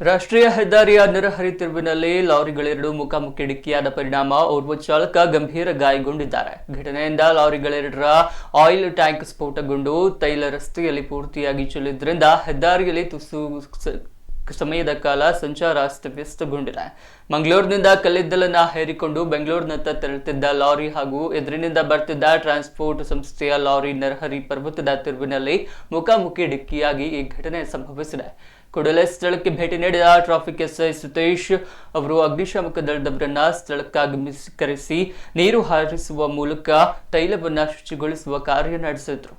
ರಾಷ್ಟ್ರೀಯ ಹೆದ್ದಾರಿಯ ನರಹರಿ ತಿರುವಿನಲ್ಲಿ ಲಾರಿಗಳೆರಡು ಮುಖಾಮುಖಿ ಡಿಕ್ಕಿಯಾದ ಪರಿಣಾಮ ಓರ್ವ ಚಾಲಕ ಗಂಭೀರ ಗಾಯಗೊಂಡಿದ್ದಾರೆ. ಘಟನೆಯಿಂದ ಲಾರಿಗಳೆರಡರ ಆಯಿಲ್ ಟ್ಯಾಂಕ್ ಸ್ಫೋಟಗೊಂಡು ತೈಲ ರಸ್ತೆಯಲ್ಲಿ ಪೂರ್ತಿಯಾಗಿ ಚೆಲ್ಲಿದ್ರಿಂದ ಹೆದ್ದಾರಿಯಲ್ಲಿ ತುಸು ಸಮಯದ ಕಾಲ ಸಂಚಾರ ಅಸ್ತವ್ಯಸ್ತಗೊಂಡಿದೆ ಮಂಗಳೂರಿನಿಂದ ಕಲ್ಲಿದ್ದಲನ್ನ ಹೇರಿಕೊಂಡು ಬೆಂಗಳೂರಿನತ್ತ ತೆರಳುತ್ತಿದ್ದ ಲಾರಿ ಹಾಗೂ ಎದುರಿನಿಂದ ಬರ್ತಿದ್ದ ಟ್ರಾನ್ಸ್ಪೋರ್ಟ್ ಸಂಸ್ಥೆಯ ಲಾರಿ ನರಹರಿ ಪರ್ವತದ ತಿರುವಿನಲ್ಲಿ ಮುಖಾಮುಖಿ ಡಿಕ್ಕಿಯಾಗಿ ಈ ಘಟನೆ ಸಂಭವಿಸಿದೆ. ಕೂಡಲೇ ಸ್ಥಳಕ್ಕೆ ಭೇಟಿ ನೀಡಿದ ಟ್ರಾಫಿಕ್ ಎಸ್ಐ ಸುತೇಶ್ ಅವರು ಅಗ್ನಿಶಾಮಕ ದಳದವರನ್ನ ಸ್ಥಳಕ್ಕಾಗಮಿಸಿ ಕರೆಸಿ ನೀರು ಹಾರಿಸುವ ಮೂಲಕ ತೈಲವನ್ನು ಶುಚಿಗೊಳಿಸುವ ಕಾರ್ಯ ನಡೆಸಿದ್ರು.